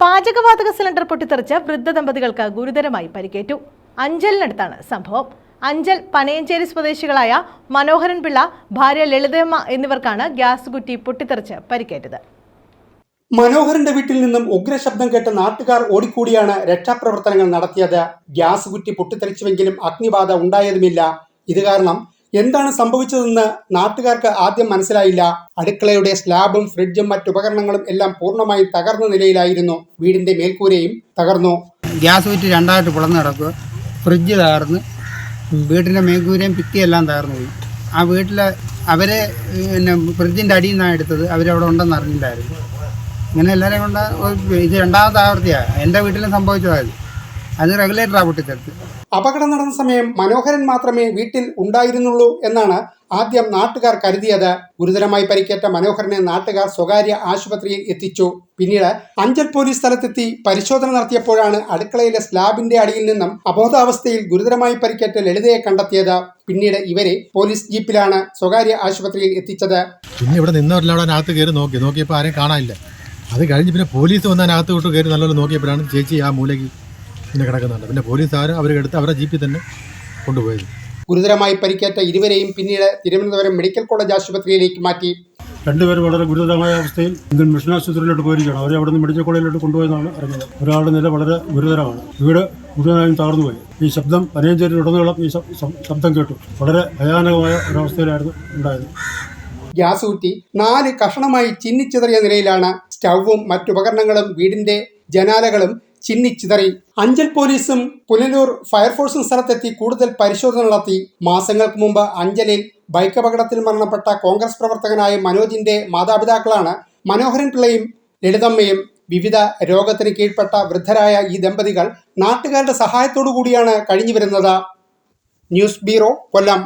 പാചകവാതക സിലിണ്ടർ പൊട്ടിത്തെറിച്ച് വൃദ്ധ ദമ്പതികൾക്ക് ഗുരുതരമായി പരിക്കേറ്റു. അഞ്ചലിനടുത്താണ് സംഭവം. അഞ്ചൽ പനയഞ്ചേരി സ്വദേശികളായ മനോഹരൻ പിള്ള ഭാര്യ ലളിതമ്മ എന്നിവർക്കാണ് ഗ്യാസ് കുറ്റി പൊട്ടിത്തെറിച്ച് പരിക്കേറ്റത്. മനോഹരന്റെ വീട്ടിൽ നിന്നും ഉഗ്രശബ്ദം കേട്ട നാട്ടുകാർ ഓടിക്കൂടിയാണ് രക്ഷാപ്രവർത്തനങ്ങൾ നടത്തിയത്. ഗ്യാസ് കുറ്റി പൊട്ടിത്തെറിച്ചുവെങ്കിലും അഗ്നിബാധ ഉണ്ടായതുമില്ല. ഇത് കാരണം എന്താണ് സംഭവിച്ചതെന്ന് നാട്ടുകാർക്ക് ആദ്യം മനസ്സിലായില്ല. അടുക്കളയുടെ സ്ലാബും ഫ്രിഡ്ജും മറ്റുപകരണങ്ങളും എല്ലാം പൂർണമായും തകർന്ന നിലയിലായിരുന്നു. വീടിന്റെ മേൽക്കൂരയും തകർന്നു. ഗ്യാസ് വിറ്റ് രണ്ടായിട്ട് പിളർന്ന് കിടക്കുക. ഫ്രിഡ്ജ് തകർന്ന് വീട്ടിന്റെ മേൽക്കൂരയും ഭിത്തിയെല്ലാം തകർന്നു പോയി. ആ വീട്ടിലെ അവരെ പിന്നെ ഫ്രിഡ്ജിന്റെ അടിയിൽ നിന്നാണ് എടുത്തത്. അവരവിടെ ഉണ്ടെന്ന് അറിഞ്ഞില്ലായിരുന്നു ഇങ്ങനെ എല്ലാവരെയും കൊണ്ട് ഇത് രണ്ടാമത്തെ ആവർത്തിയാണ് എന്റെ വീട്ടിലും സംഭവിച്ചതായത്. അത് റെഗുലേറ്ററാണ് പൊട്ടിത്തെടുത്ത് അപകടം നടന്ന സമയം മനോഹരൻ മാത്രമേ വീട്ടിൽ ഉണ്ടായിരുന്നുള്ളൂ എന്നാണ് ആദ്യം നാട്ടുകാർ കരുതിയത്. ഗുരുതരമായി പരിക്കേറ്റ മനോഹരനെ നാട്ടുകാർ സ്വകാര്യ ആശുപത്രിയിൽ എത്തിച്ചു. പിന്നീട് അഞ്ചൽ പോലീസ് സ്ഥലത്തെത്തി പരിശോധന നടത്തിയപ്പോഴാണ് അടുക്കളയിലെ സ്ലാബിന്റെ അടിയിൽ നിന്നും അബോധാവസ്ഥയിൽ ഗുരുതരമായി പരിക്കേറ്റ ലളിതയെ കണ്ടെത്തിയത്. പിന്നീട് ഇവരെ പോലീസ് ജീപ്പിലാണ് സ്വകാര്യ ആശുപത്രിയിൽ എത്തിച്ചത്. പിന്നെ ഇവിടെ അകത്ത് കയറി നോക്കി. നോക്കിയപ്പോൾ ആരെയും കാണാനില്ല. അത് കഴിഞ്ഞ് പിന്നെ പോലീസ് വന്നതിനകത്ത് വിട്ട് കയറി നല്ലപോലെ നോക്കിയപ്പോഴാണ് ചേച്ചി ആ മൂലയ്ക്ക് പിന്നെ കിടക്കുന്നുണ്ട്. പിന്നെ പോലീസുകാർ അവരെടുത്ത് അവരെ ജീപ്പിൽ തന്നെ കൊണ്ടുപോയത്. ഗുരുതരമായി പരിക്കേറ്റ ഇരുവരെയും പിന്നീട് തിരുവനന്തപുരം മെഡിക്കൽ കോളേജ് ആശുപത്രിയിലേക്ക് മാറ്റി. രണ്ടുപേരും വളരെ ഗുരുതരമായ അവസ്ഥയിൽ ഇന്ത്യൻ മിഷൻ ആശുപത്രിയിലോട്ട് പോയിരിക്കുകയാണ്. അവരെ അവിടെ നിന്ന് മെഡിക്കൽ കോളേജിലോട്ട് കൊണ്ടുപോയെന്നാണ് അറിഞ്ഞത്. ഒരാളുടെ നില വളരെ ഗുരുതരമാണ്. വീട് മുഴുവനായും തകർന്നുപോയി. ഈ ശബ്ദം പനയഞ്ചേരിയിലുടനീളം ഈ ശബ്- ശബ്- ശബ്ദം കേട്ടു. വളരെ ഭയാനകമായ ഒരവസ്ഥയിലായിരുന്നു ഉണ്ടായത്. ഗ്യാസ് കുറ്റി നാല് കഷണമായി ചിന്നിച്ചിതറിയ നിലയിലാണ് സ്റ്റൗവും മറ്റുപകരണങ്ങളും വീടിന്റെ ജനാലകളും ചിന്നിച്ചിതറി. അഞ്ചൽ പോലീസും പുനലൂർ ഫയർഫോഴ്സും സ്ഥലത്തെത്തി കൂടുതൽ പരിശോധന നടത്തി. മാസങ്ങൾക്ക് മുമ്പ് അഞ്ചലിൽ ബൈക്ക് അപകടത്തിൽ മരണപ്പെട്ട കോൺഗ്രസ് പ്രവർത്തകനായ മനോജിന്റെ മാതാപിതാക്കളാണ് മനോഹരൻ പിള്ളയും ലളിതമ്മയും. വിവിധ രോഗത്തിന് കീഴ്പ്പെട്ട വൃദ്ധരായ ഈ ദമ്പതികൾ നാട്ടുകാരുടെ സഹായത്തോടു കൂടിയാണ് കഴിഞ്ഞു വരുന്നത്. News bureau Kollam.